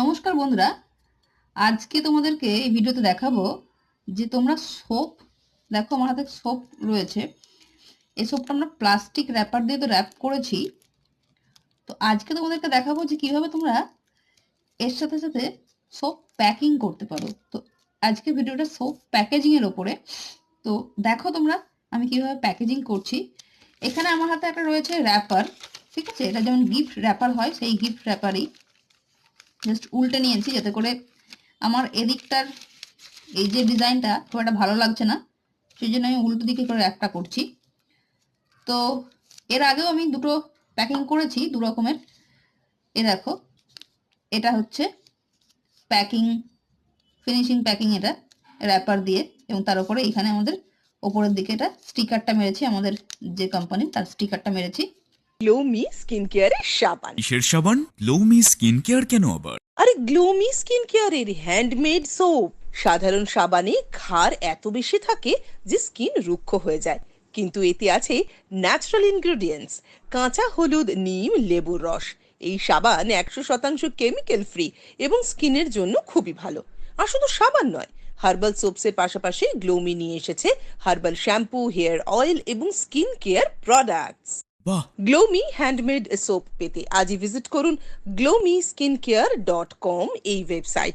নমস্কার বন্ধুরা। আজকে তোমাদেরকে এই ভিডিওতে দেখাবো যে তোমরা সোপ, দেখো আমার হাতে সোপ রয়েছে। এই সোপটা আমরা প্লাস্টিক র্যাপার দিয়ে তো র্যাপ করেছি। তো আজকে তোমাদেরকে দেখাবো যে কীভাবে তোমরা এর সাথে সাথে সোপ প্যাকিং করতে পারো। তো আজকে ভিডিওটা সোপ প্যাকেজিং এর ওপরে। তো দেখো তোমরা আমি কীভাবে প্যাকেজিং করছি। এখানে আমার হাতে একটা রয়েছে র্যাপার ঠিক আছে? এটা যেমন গিফট র্যাপার হয়, সেই গিফট র্যাপারই জাস্ট উল্টে নিয়েছি যাতে করে আমার এদিকটার এই যে ডিজাইনটা খুব একটা ভালো লাগছে না, সেই জন্য আমি উল্টো দিকে করে একটা করছি। তো এর আগেও আমি দুটো প্যাকিং করেছি, দু রকমের। এ দেখো, এটা হচ্ছে প্যাকিং ফিনিশিং প্যাকিং এটা র্যাপার দিয়ে, এবং তার উপরে এখানে আমাদের ওপরের দিকে এটা স্টিকারটা মেরেছি, আমাদের যে কোম্পানি তার স্টিকারটা মেরেছি। গ্লোমি স্কিন কেয়ারের সাবান। কিসের সাবান? লৌমি স্কিন কেয়ার কেন আবার? আরে গ্লোমি স্কিন কেয়ারের হ্যান্ডমেড সোপ সাধারণ সাবানে ক্ষার এত বেশি থাকে যে স্কিন রুক্ষ হয়ে যায়। কিন্তু এতে আছে ন্যাচারাল ইনগ্রেডিয়েন্টস কাঁচা হলুদ নিম লেবুর রস। এই সাবান একশো শতাংশ কেমিক্যাল ফ্রি এবং স্কিনের জন্য খুবই ভালো। আর শুধু সাবান নয় হার্বাল সোপসের পাশাপাশি গ্লোমি নিয়ে এসেছে হার্বাল শ্যাম্পু হেয়ার অয়েল এবং স্কিন কেয়ার প্রোডাক্টস বাহ। গ্লোমি হ্যান্ডমেড সোপ পেতে আজই ভিজিট করুন Glomy skin care dot com এই ওয়েবসাইট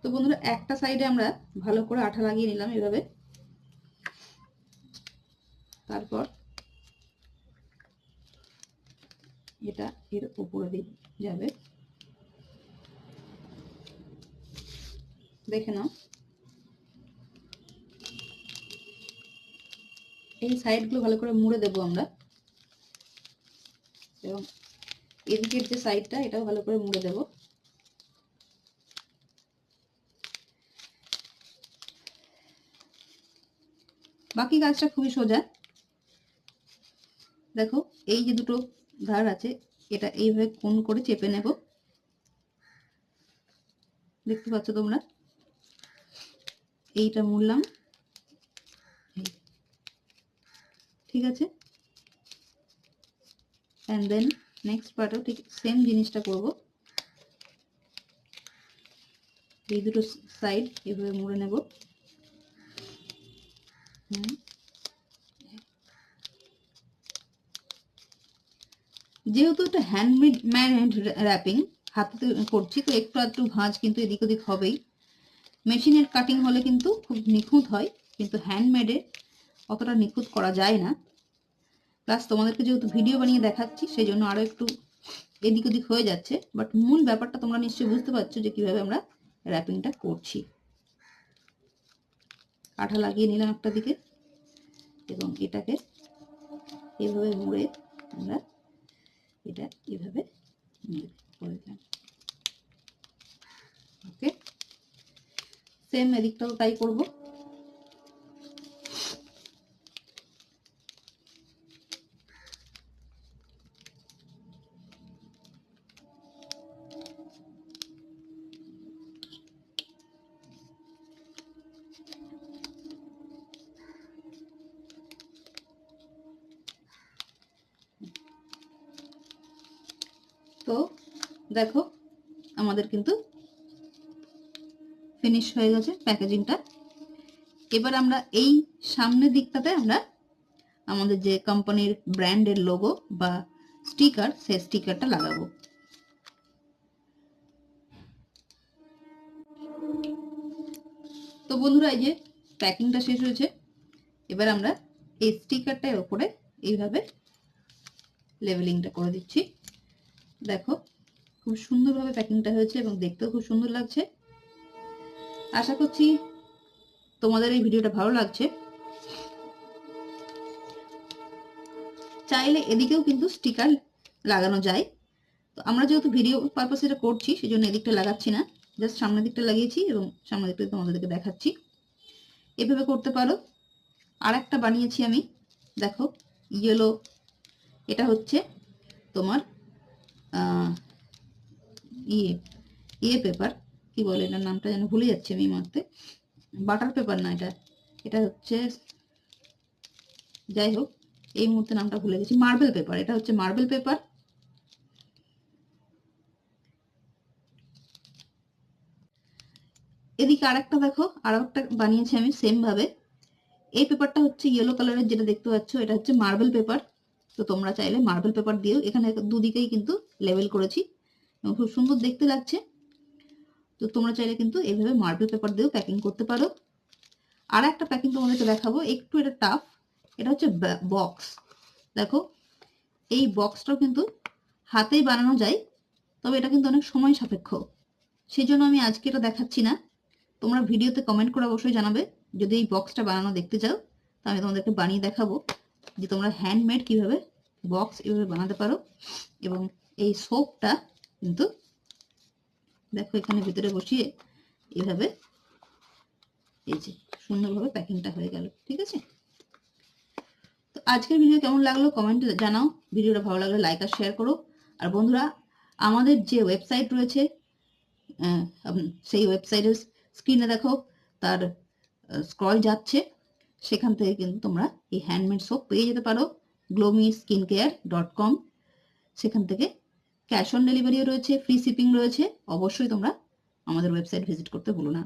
তো বন্ধুরা একটা সাইডে আমরা ভালো করে আঠা লাগিয়ে নিলাম এভাবে। তারপর এটা এর উপরে দিয়ে যাবে। দেখে নাও। এই সাইডগুলো ভালো করে মুড়ে দেবো আমরা। এবং এদিকের যে সাইডটা এটাও ভালো করে মুড়ে দেবো। বাকি কাজটা খুবই সোজা। দেখো, এই যে দুটো ধার আছে, এটা এইভাবে কোন করে চেপে নেব? দেখতে পাচ্ছ তোমরা? এইটা মুড়লাম। ঠিক আছে? অ্যান্ড দেন নেক্সট পার্টও ঠিক সেম জিনিসটা করব। এই দুটো সাইড এভাবে মুড়ে নেব। যেহেতু এটা হ্যান্ডমেড ম্যান র্যাপিং হাতে করছি, তো একটু একটু ভাঁজ কিন্তু এদিক ওদিক হবেই। মেশিনের কাটিং হলে কিন্তু খুব নিখুঁত হয়, কিন্তু হ্যান্ডমেডে অতটা নিখুঁত করা যায় না। প্লাস তোমাদেরকে যেহেতু ভিডিও বানিয়ে দেখাচ্ছি সেই জন্য আরও একটু এদিক ওদিক হয়ে যাচ্ছে। বাট মূল ব্যাপারটা তোমরা নিশ্চয়ই বুঝতে পারছ যে কীভাবে আমরা র্যাপিংটা করছি। আঠা লাগিয়ে নিলাম একটা দিকে এবং এটাকে এভাবে মুড়ে আমরা এটা এভাবে করে দিলাম। ওকে সেম এদিকটাও তাই করব। দেখো, আমাদের কিন্তু ফিনিশ হয়ে গেছে প্যাকেজিংটা এবার আমরা এই সামনের দিকটাতে আমরা আমাদের যে কোম্পানির ব্র্যান্ডের লোগো বা স্টিকার সেই স্টিকারটা লাগাবো। তো বন্ধুরা, এই যে প্যাকিংটা শেষ হয়েছে। এবার আমরা এই স্টিকারটার ওপরে এইভাবে লেভেলিংটা করে দিচ্ছি। দেখো খুব সুন্দরভাবে প্যাকিংটা হয়েছে এবং দেখতেও খুব সুন্দর লাগছে। আশা করছি তোমাদের এই ভিডিওটা ভালো লাগছে। চাইলে এদিকেও কিন্তু স্টিকার লাগানো যায়। তো আমরা যেহেতু ভিডিও পারপাস এটা করছি সেই জন্য এদিকটা লাগাচ্ছি না। জাস্ট সামনের দিকটা লাগিয়েছি এবং সামনের দিকটা তোমাদেরকে দেখাচ্ছি। এভাবে করতে পারো। আর একটা বানিয়েছি আমি। দেখো ইয়েলো এটা হচ্ছে তোমার ইয়ে ইয়ে পেপার কি বলে এটার নামটা যেন ভুলে যাচ্ছি আমি মুহূর্তে। বাটার পেপার না এটা এটা হচ্ছে, যাই হোক, এই মুহূর্তে নামটা ভুলে গেছি। মার্বেল পেপার এটা হচ্ছে মার্বেল পেপার এদিকে আরেকটা দেখো, আর একটা বানিয়েছি আমি সেম ভাবে। এই পেপারটা হচ্ছে ইয়েলো কালারের যেটা দেখতে পাচ্ছ, এটা হচ্ছে মার্বেল পেপার তো তোমরা চাইলে মার্বেল পেপার দিয়েও এখানে দুদিকেই কিন্তু লেভেল করেছি। খুব সুন্দর দেখতে লাগছে। তো তোমরা চাইলে কিন্তু এইভাবে মার্বেল পেপার দিয়েও প্যাকিং করতে পারো। আর একটা প্যাকিং তোমাদেরকে দেখাবো, একটু এটা টাফ এটা হচ্ছে বক্স দেখো, এই বক্সটাও কিন্তু হাতেই বানানো যায়, তবে এটা কিন্তু অনেক সময় সাপেক্ষ। সেই জন্য আমি আজকে এটা দেখাচ্ছি না। তোমরা ভিডিওতে কমেন্ট করে অবশ্যই জানাবে, যদি এই বক্সটা বানানো দেখতে চাও, তো আমি তোমাদেরকে বানিয়ে দেখাবো যে তোমরা হ্যান্ডমেড কীভাবে বক্স এভাবে বানাতে পারো। এবং এই সোপটা কিন্তু দেখো এখানে ভিতরে বসিয়ে এভাবে এই যে সুন্দরভাবে প্যাকিংটা হয়ে গেল, ঠিক আছে? তো আজকের ভিডিও কেমন লাগল কমেন্টে জানাও। ভিডিওটা ভালো লাগলে লাইক আর শেয়ার করো। আর বন্ধুরা, আমাদের যে ওয়েবসাইট রয়েছে সেই ওয়েবসাইটের স্ক্রিনে দেখো, তার স্ক্রল যাচ্ছে। সেখান থেকে কিন্তু তোমরা এই হ্যান্ডমেড সোপ পেয়ে যেতে পারো। Glomy skin care dot com সেখান থেকে ক্যাশ অন ডেলিভারিও রয়েছে, ফ্রি শিপিং রয়েছে, অবশ্যই তোমরা আমাদের ওয়েবসাইট ভিজিট করতে ভুলো না।